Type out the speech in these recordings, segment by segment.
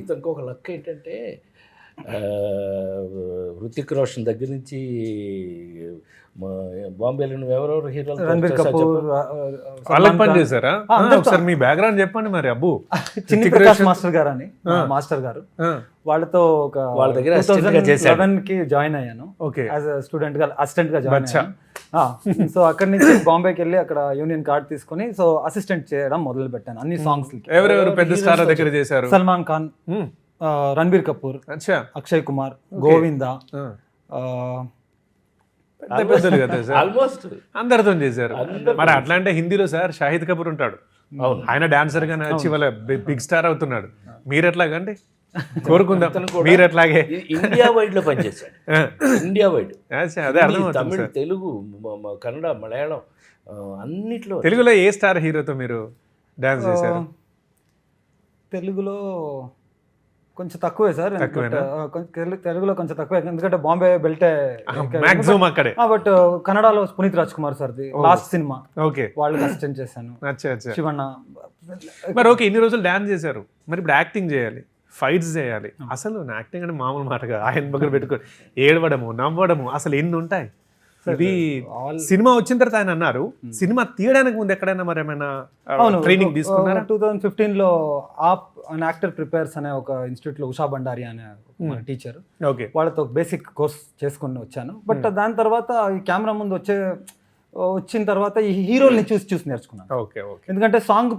ఇతనికి ఒక లక్ ఏంటంటే ఆ, హృతిక్ రోషన్ దగ్గర నుంచి బాంబేలో నువ్వు ఎవరెవరు హీరోలు రణబీర్ కపూర్ వాళ్ళకి పని. చేశారా. ఒకసారి మీ బ్యాక్గ్రౌండ్ చెప్పండి మరి అబ్బు చిన్ని ప్రకాష్. మాస్టర్ గారు అని. మాస్టర్ గారు వాళ్ళతో ఒక వాళ్ళ దగ్గర కి జాయిన్ అయ్యాను ఓకే యాజ్ స్టూడెంట్గా అసిస్టెంట్గా జాయిన్. అయ్యాను సో అక్కడి నుంచి బాంబేకి వెళ్ళి అక్కడ యూనియన్ కార్డ్ తీసుకొని సో అసిస్టెంట్ చేయడం మొదలు పెట్టాను అన్ని సాంగ్స్ ఎవరెవరు పెద్ద స్టార్ దగ్గర చేశారు? సల్మాన్ ఖాన్ రణబీర్ కపూర్ అక్షయ్ కుమార్ గోవింద ఆల్మోస్ట్ అందరితో చేశారు. మరి అట్లా అంటే హిందీలో సార్ షాహిద్ కపూర్ ఉంటాడు. అవును. ఆయన డాన్సర్ గానే వచ్చి వాళ్ళ బిగ్ స్టార్ అవుతున్నాడు. మీరు ఎట్లాగండి కోరుకుందాం. మీరు ఎట్లాగే ఇండియా వైడ్లో పనిచేశాడు. India wide. అచ్చా, అదే హిందీ, అర్థం తమిళ్ తెలుగు కన్నడ మలయాళం అన్నిట్లో. తెలుగులో ఏ స్టార్ హీరోతో మీరు డాన్స్ చేశారు? తెలుగులో కొంచెం తక్కువే సార్. తెలుగులో కొంచెం తక్కువే. ఎందుకంటే బాంబే బెల్టే మాక్సిమం అక్కడే. బట్ కన్నడలో పునీత్ రాజ్ కుమార్ సార్ది లాస్ట్ సినిమా. ఓకే. వాళ్ళకి అసిస్టెంట్ చేశాను. అచ్చా అచ్చా. శివన్న. మరి ఓకే ఇన్ని రోజులు డాన్స్ చేశారు. మరి ఇప్పుడు యాక్టింగ్ చేయాలి. ఫైట్స్ చేయాలి. అసలు యాక్టింగ్ అంటే మామూలు మాటగా ఆయన దగ్గర పెట్టుకొని ఏడవడము నవ్వడము అసలు ఎన్ని ఉంటాయి? ఇది సినిమా వచ్చిన తర్వాత ఆయన అన్నారు సినిమా తీయడానికి ముందు ఎక్కడైనా మరి ఏమైనా ట్రైనింగ్ తీసుకున్నారా? టూ థౌజండ్ ఫిఫ్టీన్లో ఆప్ అన్ యాక్టర్ ప్రిపేర్స్ అనే ఒక ఇన్స్టిట్యూట్లో ఉషా బండారి అనే టీచర్. ఓకే. వాళ్ళతో బేసిక్ కోర్స్ చేసుకుని వచ్చాను. బట్ దాని తర్వాత ఈ కెమెరా ముందు వచ్చే వచ్చిన తర్వాత ఈ హీరోల్ని చూసి చూసి నేర్చుకున్నాను. Okay okay. ఎందుకంటే సాంగ్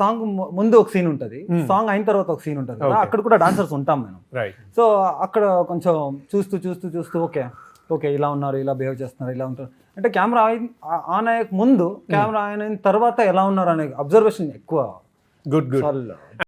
సాంగ్ ముందు ఒక సీన్ ఉంటుంది సాంగ్ అయిన తర్వాత ఒక సీన్ ఉంటుంది. కదా, అక్కడ కూడా డాన్సర్స్ ఉంటాం మేము. సో అక్కడ కొంచెం చూస్తూ చూస్తూ చూస్తూ ఓకే ఓకే ఇలా ఉన్నారు ఇలా బిహేవ్ చేస్తున్నారు ఇలా ఉంటారు. అంటే కెమెరా ఆన్ అయ్యక ముందు కెమెరా ఆన్ అయిన తర్వాత ఎలా ఉన్నారు అనే అబ్జర్వేషన్ ఎక్కువ. Good good